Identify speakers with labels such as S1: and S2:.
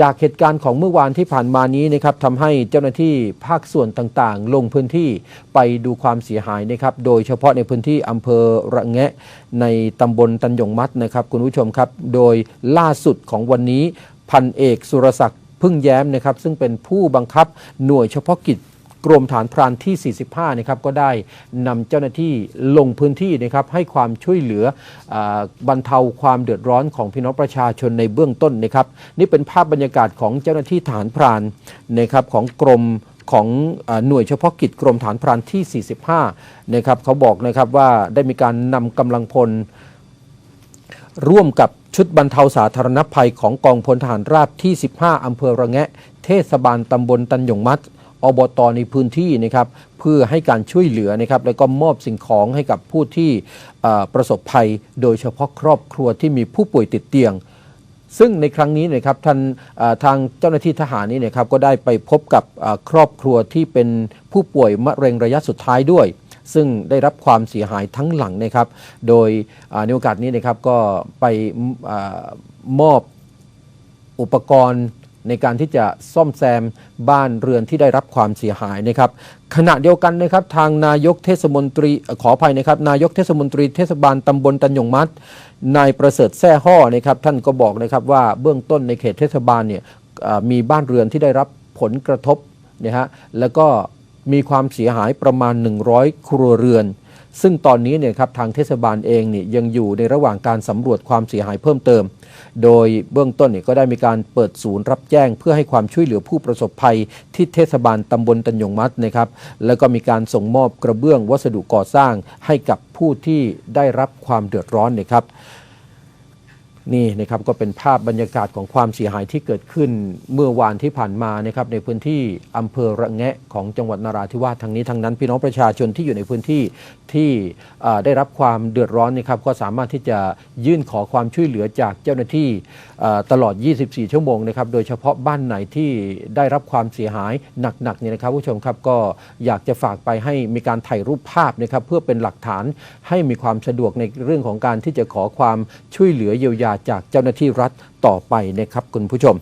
S1: จากเหตุการณ์ของเมื่อวานที่ผ่านมานี้นะครับทำให้เจ้าหน้าที่ภาคส่วนต่างๆ ลงพื้นที่ไปดูความเสียหายนะครับ โดยเฉพาะในพื้นที่อำเภอระแงะ ในตำบลตันยงมัดนะครับ คุณผู้ชมครับ โดยล่าสุดของวันนี้พันเอกสุรศักดิ์พึ่งแย้มนะครับ ซึ่งเป็นผู้บังคับหน่วยเฉพาะกิจ กรมฐานพรานที่ 45 นะครับก็ได้นำเจ้าหน้าที่ลงพื้นที่นะครับให้ความช่วยเหลืออบรรเทาความเดือดร้อนของพี่น้องประชาชนในเบื้องต้นนะครับ นี่เป็นภาพบรรยากาศของเจ้าหน้าที่ฐานพรานนะครับของกรมของอหน่วยเฉพาะกิจกรมฐานพรานที่ 45 นะครับเขาบอกนะครับว่าได้มีการนำกำลังพล ร่วมกับชุดบรรเทาสาธารณภัยของกองพลทหารราบที่ 15 อำเภอระแงะ เทศบาลตำบลตันหยงมัด อบตในพื้นที่นะครับเพื่อให้การช่วยเหลือนะครับแล้วก็มอบสิ่งของให้กับผู้ที่ประสบภัย โดยเฉพาะครอบครัวที่มีผู้ป่วยติดเตียง ซึ่งในครั้งนี้นะครับท่านทางเจ้าหน้าที่ทหารนี่นะครับก็ได้ไปพบกับครอบครัวที่เป็นผู้ป่วยมะเร็งระยะสุดท้ายด้วยซึ่งได้รับความเสียหายทั้งหลังนะครับ โดยในโอกาสนี้นะครับก็ไปอมอบอุปกรณ์ ในการที่จะซ่อมแซมบ้านเรือนที่ได้รับความเสียหายนะครับ ขณะเดียวกันนะครับทางนายกเทศมนตรีขออภัยนะครับ นายกเทศมนตรีเทศบาลตำบลตันยงมัดนายประเสริฐแซ่ห่อนะครับท่านก็บอกนะครับว่าเบื้องต้นในเขตเทศบาลเนี่ยมีบ้านเรือนที่ได้รับผลกระทบนะฮะแล้วก็มีความเสียหายประมาณ 100 ครัวเรือน ซึ่งตอนนี้เนี่ยครับทางเทศบาลเองเนี่ยยังอยู่ในระหว่างการสำรวจความเสียหายเพิ่มเติม โดยเบื้องต้นเนี่ยก็ได้มีการเปิดศูนย์รับแจ้ง เพื่อให้ความช่วยเหลือผู้ประสบภัย ที่เทศบาลตำบลตันยงมัดนะครับแล้วก็มีการส่งมอบกระเบื้องวัสดุก่อสร้างให้กับผู้ที่ได้รับความเดือดร้อนนะครับ นี่นะครับก็เป็นภาพบรรยากาศของความเสียหายที่เกิดขึ้นเมื่อวานที่ผ่านมานะครับในพื้นที่อำเภอระแงะของจังหวัดนราธิวาสทางนี้ทางนั้น พี่น้องประชาชนที่อยู่ในพื้นที่ที่ได้รับความเดือดร้อนนะครับก็สามารถที่จะยื่นขอความช่วยเหลือจากเจ้าหน้าที่ตลอด 24 ชั่วโมงนะครับโดยเฉพาะบ้านไหนที่ได้รับความเสียหายหนักๆเนี่ยนะครับผู้ชมครับก็อยากจะฝากไปให้มีการถ่ายรูปภาพนะครับเพื่อเป็นหลักฐานให้มีความสะดวกในเรื่องของการที่จะขอความช่วยเหลือเยียวยาจากเจ้าหน้าที่รัฐต่อไปนะครับคุณผู้ชม